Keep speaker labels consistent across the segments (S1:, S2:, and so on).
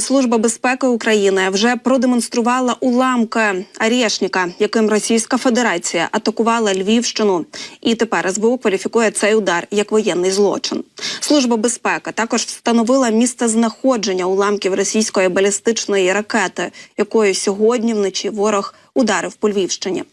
S1: Служба безпеки України вже продемонструвала уламки Арєшніка, яким Російська Федерація атакувала Львівщину. І тепер СБУ кваліфікує цей удар як воєнний злочин. Служба безпеки також встановила місце знаходження уламків російської балістичної ракети, якою сьогодні вночі ворог ударив по Львівщині.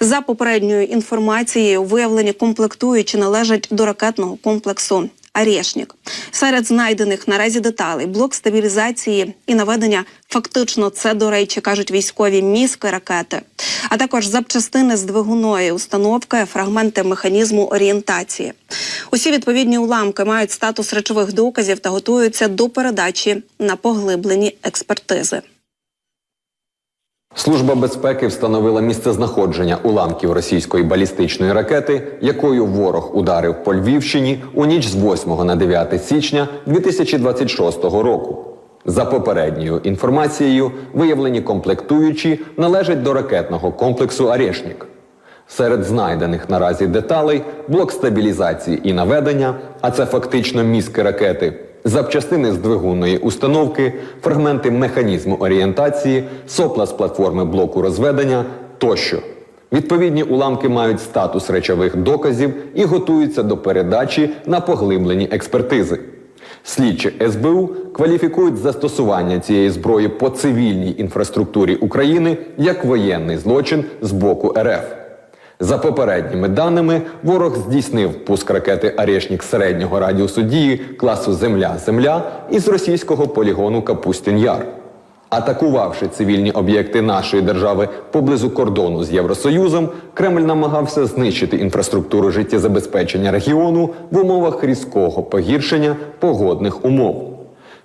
S1: За попередньою інформацією, виявлені комплектуючі належать до ракетного комплексу Арєшнік. Серед знайдених наразі деталей блок стабілізації і наведення фактично це, до речі, кажуть військові мізки ракети, а також запчастини з двигуної установки, фрагменти механізму орієнтації. Усі відповідні уламки мають статус речових доказів та готуються до передачі на поглиблені експертизи.
S2: Служба безпеки встановила місце знаходження уламків російської балістичної ракети, якою ворог ударив по Львівщині у ніч з 8 на 9 січня 2026 року. За попередньою інформацією, виявлені комплектуючі належать до ракетного комплексу Арешнік. Серед знайдених наразі деталей блок стабілізації і наведення, а це фактично мізки ракети, запчастини з двигунної установки, фрагменти механізму орієнтації, сопла з платформи блоку розведення тощо. Відповідні уламки мають статус речових доказів і готуються до передачі на поглиблені експертизи. Слідчі СБУ кваліфікують застосування цієї зброї по цивільній інфраструктурі України як воєнний злочин з боку РФ. За попередніми даними, ворог здійснив пуск ракети Арешнік середнього радіусу дії класу Земля-Земля із російського полігону Капустін Яр. Атакувавши цивільні об'єкти нашої держави поблизу кордону з Євросоюзом, Кремль намагався знищити інфраструктуру життєзабезпечення регіону в умовах різкого погіршення погодних умов.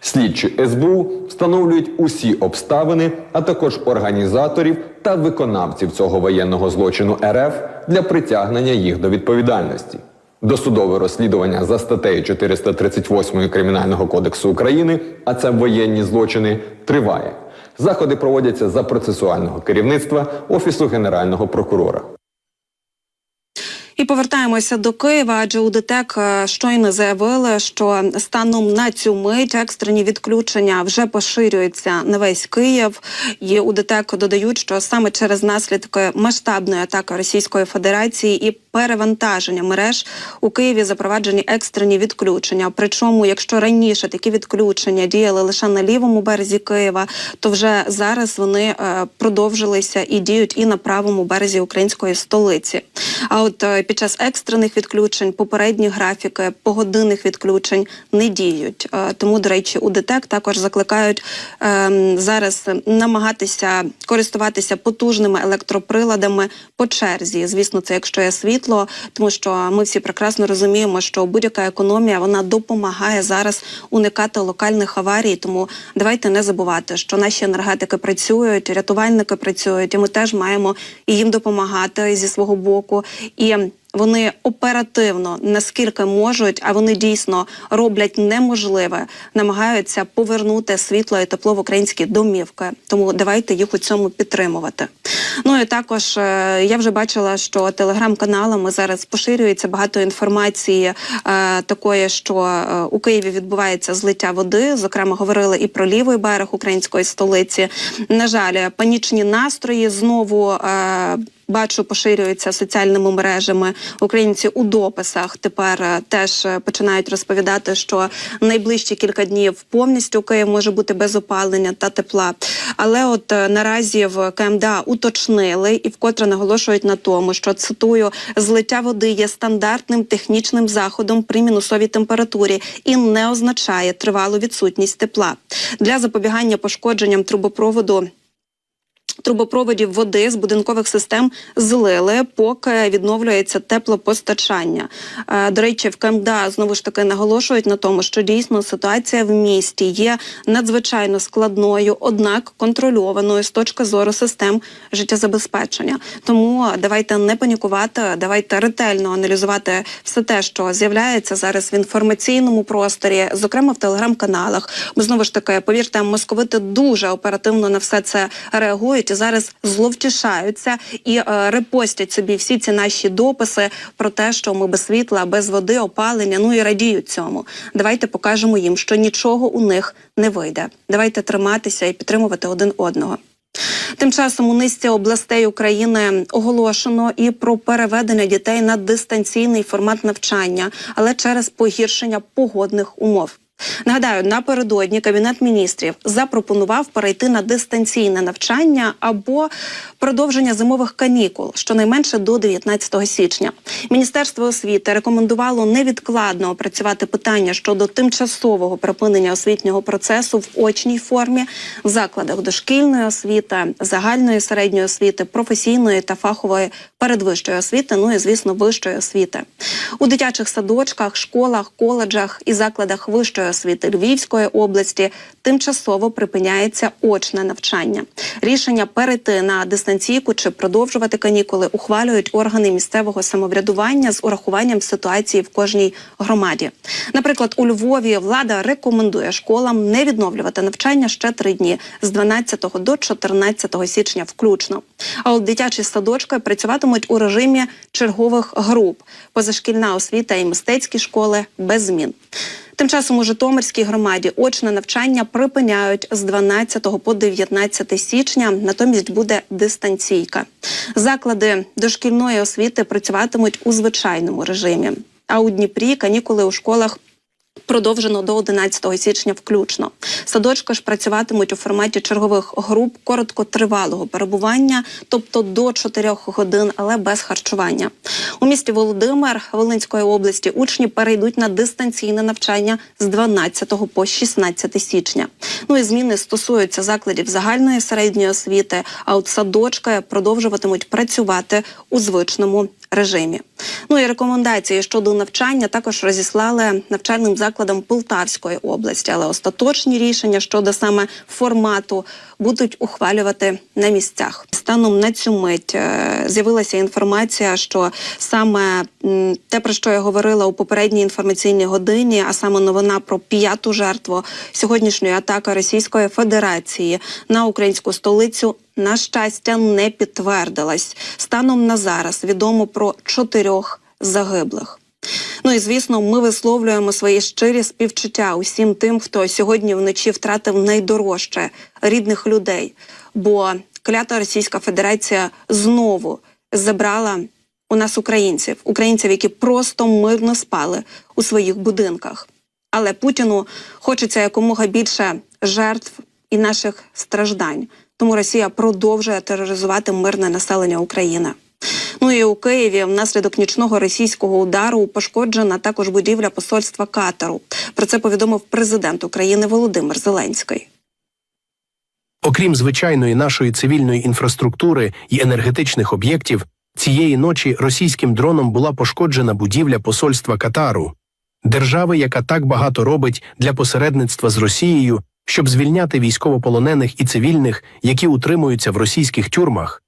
S2: Слідчі СБУ встановлюють усі обставини, а також організаторів та виконавців цього воєнного злочину РФ для притягнення їх до відповідальності. Досудове розслідування за статтею 438 Кримінального кодексу України, а це воєнні злочини, триває. Заходи проводяться за процесуального керівництва Офісу Генерального прокурора.
S1: І повертаємося до Києва, адже у ДТЕК е, щойно заявили, що станом на цю мить екстрені відключення вже поширюються на весь Київ. І у ДТЕК додають, що саме через наслідки масштабної атаки Російської Федерації і перевантаження мереж у Києві запроваджені екстрені відключення. Причому, якщо раніше такі відключення діяли лише на лівому березі Києва, то вже зараз вони е, продовжилися і діють і на правому березі української столиці. А от е, під час екстрених відключень попередні графіки погодинних відключень не діють. Е, Тому, до речі, у ДТЕК також закликають ем, зараз намагатися користуватися потужними електроприладами по черзі. Звісно, це якщо є світло, тому що ми всі прекрасно розуміємо, що будь-яка економія вона допомагає зараз уникати локальних аварій. Тому давайте не забувати, що наші енергетики працюють, рятувальники працюють, і ми теж маємо їм допомагати зі свого боку. І вони оперативно наскільки можуть, а вони дійсно роблять неможливе, намагаються повернути світло і тепло в українські домівки. Тому давайте їх у цьому підтримувати. Ну і також е, я вже бачила, що телеграм-каналами зараз поширюється багато інформації е, такої, що е, у Києві відбувається злиття води. Зокрема, говорили і про лівий берег української столиці. На жаль, панічні настрої знову. Е, Бачу, поширюються соціальними мережами. Українці у дописах тепер е, теж е, починають розповідати, що найближчі кілька днів повністю Київ може бути без опалення та тепла. Але от е, наразі в КМДА уточнили і вкотре наголошують на тому, що цитую злиття води є стандартним технічним заходом при мінусовій температурі і не означає тривалу відсутність тепла для запобігання пошкодженням трубопроводу. Трубопроводів води з будинкових систем злили, поки відновлюється теплопостачання. Е, До речі, в КМДА знову ж таки наголошують на тому, що дійсно ситуація в місті є надзвичайно складною, однак контрольованою з точки зору систем життєзабезпечення. Тому давайте не панікувати, давайте ретельно аналізувати все те, що з'являється зараз в інформаційному просторі, зокрема в телеграм-каналах. Бо знову ж таки, повірте, московити дуже оперативно на все це реагують. І зараз зловтішаються і е, репостять собі всі ці наші дописи про те, що ми без світла, без води, опалення. Ну і радіють цьому. Давайте покажемо їм, що нічого у них не вийде. Давайте триматися і підтримувати один одного. Тим часом у низці областей України оголошено і про переведення дітей на дистанційний формат навчання, але через погіршення погодних умов. Нагадаю, напередодні кабінет міністрів запропонував перейти на дистанційне навчання або продовження зимових канікул, щонайменше до 19 січня. Міністерство освіти рекомендувало невідкладно опрацювати питання щодо тимчасового припинення освітнього процесу в очній формі в закладах дошкільної освіти, загальної середньої освіти, професійної та фахової передвищої освіти, ну і звісно, вищої освіти у дитячих садочках, школах, коледжах і закладах вищої освіти Львівської області тимчасово припиняється очне навчання. Рішення перейти на дистанційку чи продовжувати канікули ухвалюють органи місцевого самоврядування з урахуванням ситуації в кожній громаді. Наприклад, у Львові влада рекомендує школам не відновлювати навчання ще три дні з 12 до 14 січня, включно. А от дитячі садочки працюватимуть у режимі чергових груп, позашкільна освіта і мистецькі школи без змін. Тим часом у Житомирській громаді очне навчання припиняють з 12 по 19 січня. Натомість буде дистанційка. Заклади дошкільної освіти працюватимуть у звичайному режимі. А у Дніпрі канікули у школах продовжено до 11 січня включно. Садочки ж працюватимуть у форматі чергових груп короткотривалого перебування, тобто до 4 годин, але без харчування. У місті Володимир Волинської області учні перейдуть на дистанційне навчання з 12 по 16 січня. Ну і зміни стосуються закладів загальної середньої освіти, а от садочки продовжуватимуть працювати у звичному режимі. Ну і рекомендації щодо навчання також розіслали навчальним закладам Полтавської області, але остаточні рішення щодо саме формату будуть ухвалювати на місцях. Станом на цю мить е, з'явилася інформація, що саме те, про що я говорила у попередній інформаційній годині, а саме новина про п'яту жертву сьогоднішньої атаки Російської Федерації на українську столицю. На щастя, не підтвердилась. Станом на зараз відомо про чотирьох загиблих. Ну і звісно, ми висловлюємо свої щирі співчуття усім тим, хто сьогодні вночі втратив найдорожче рідних людей. Бо клята Російська Федерація знову забрала у нас українців, українців, які просто мирно спали у своїх будинках. Але Путіну хочеться якомога більше жертв і наших страждань. Тому Росія продовжує тероризувати мирне населення України. Ну і у Києві внаслідок нічного російського удару пошкоджена також будівля посольства Катару. Про це повідомив президент України Володимир Зеленський.
S3: Окрім звичайної нашої цивільної інфраструктури і енергетичних об'єктів, цієї ночі російським дроном була пошкоджена будівля посольства Катару, держави, яка так багато робить для посередництва з Росією, щоб звільняти військовополонених і цивільних, які утримуються в російських тюрмах.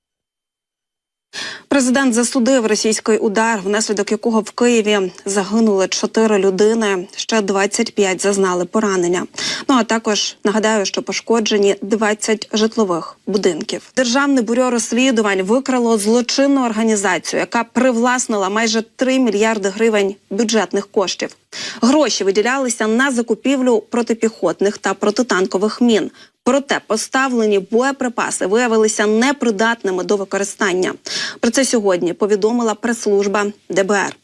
S1: Президент засудив російський удар, внаслідок якого в Києві загинули 4 людини, ще 25 зазнали поранення. Ну а також нагадаю, що пошкоджені 20 житлових будинків. Державне бюро розслідувань викрало злочинну організацію, яка привласнила майже 3 мільярди гривень бюджетних коштів. Гроші виділялися на закупівлю протипіхотних та протитанкових мін. Проте поставлені боєприпаси виявилися непридатними до використання. Про це сьогодні повідомила прес-служба ДБР.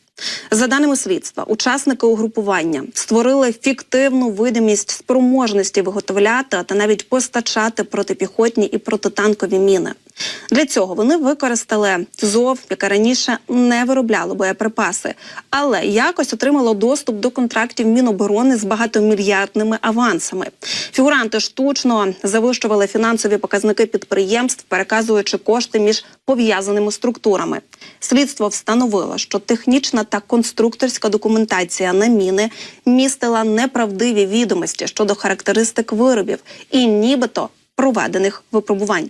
S1: За даними слідства, учасники угрупування створили фіктивну видимість спроможності виготовляти та навіть постачати протипіхотні і протитанкові міни. Для цього вони використали ЗОВ, яка раніше не виробляла боєприпаси, але якось отримало доступ до контрактів Міноборони з багатомільярдними авансами. Фігуранти штучно завищували фінансові показники підприємств, переказуючи кошти між пов'язаними структурами. Слідство встановило, що технічна та конструкторська документація на міни містила неправдиві відомості щодо характеристик виробів і нібито проведених випробувань.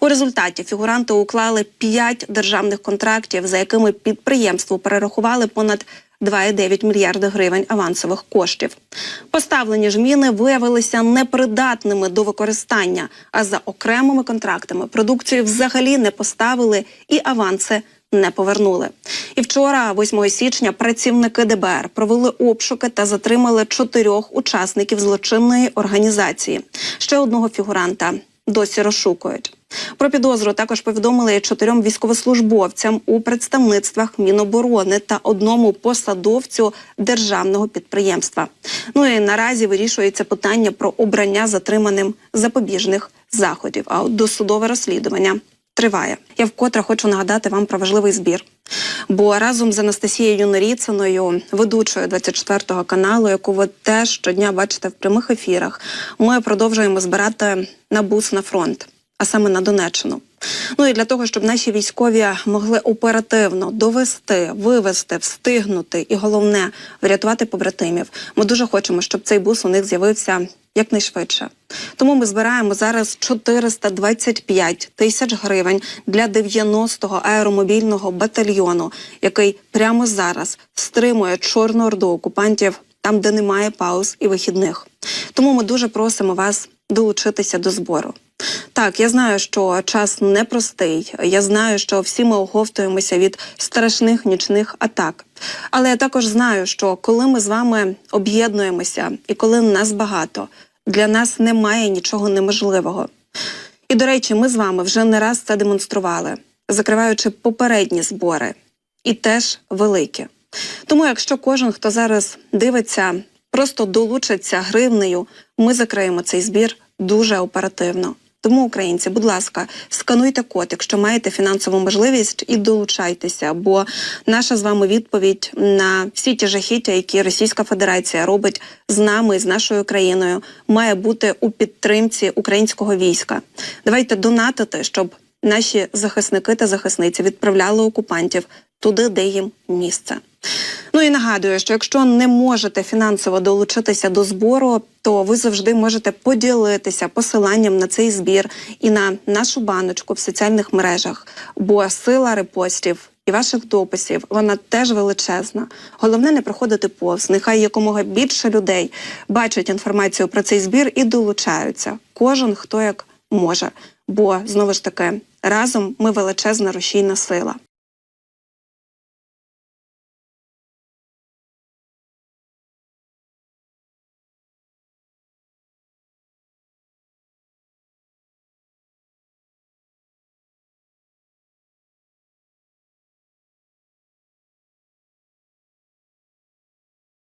S1: У результаті фігуранти уклали п'ять державних контрактів, за якими підприємству перерахували понад 2,9 мільярди гривень авансових коштів. Поставлені ж міни виявилися непридатними до використання, а за окремими контрактами продукцію взагалі не поставили і аванси не повернули. І вчора, 8 січня, працівники ДБР провели обшуки та затримали чотирьох учасників злочинної організації. Ще одного фігуранта досі розшукують. Про підозру також повідомили чотирьом військовослужбовцям у представництвах Міноборони та одному посадовцю державного підприємства. Ну і наразі вирішується питання про обрання затриманим запобіжних заходів. А от досудове розслідування триває. Я вкотре хочу нагадати вам про важливий збір. Бо разом з Анастасією Норіциною, ведучою 24 каналу, яку ви теж щодня бачите в прямих ефірах, ми продовжуємо збирати на бус на фронт, а саме на Донеччину. Ну і для того, щоб наші військові могли оперативно довести, вивести, встигнути і головне врятувати побратимів. Ми дуже хочемо, щоб цей бус у них з'явився якнайшвидше. Тому ми збираємо зараз 425 тисяч гривень для 90-го аеромобільного батальйону, який прямо зараз стримує Чорну Орду окупантів там, де немає пауз і вихідних. Тому ми дуже просимо вас долучитися до збору. Так, я знаю, що час непростий. Я знаю, що всі ми оговтуємося від страшних нічних атак. Але я також знаю, що коли ми з вами об'єднуємося і коли нас багато, для нас немає нічого неможливого. І до речі, ми з вами вже не раз це демонстрували, закриваючи попередні збори, і теж великі. Тому, якщо кожен, хто зараз дивиться, просто долучиться гривнею, ми закриємо цей збір дуже оперативно. Тому, українці, будь ласка, скануйте код, якщо маєте фінансову можливість, і долучайтеся. Бо наша з вами відповідь на всі ті жахіття, які Російська Федерація робить з нами, з нашою країною, має бути у підтримці українського війська. Давайте донатити, щоб наші захисники та захисниці відправляли окупантів туди, де їм місце. Ну і нагадую, що якщо не можете фінансово долучитися до збору, то ви завжди можете поділитися посиланням на цей збір і на нашу баночку в соціальних мережах. Бо сила репостів і ваших дописів вона теж величезна. Головне не проходити повз. Нехай якомога більше людей бачать інформацію про цей збір і долучаються. Кожен хто як може. Бо знову ж таки разом ми величезна рушійна сила.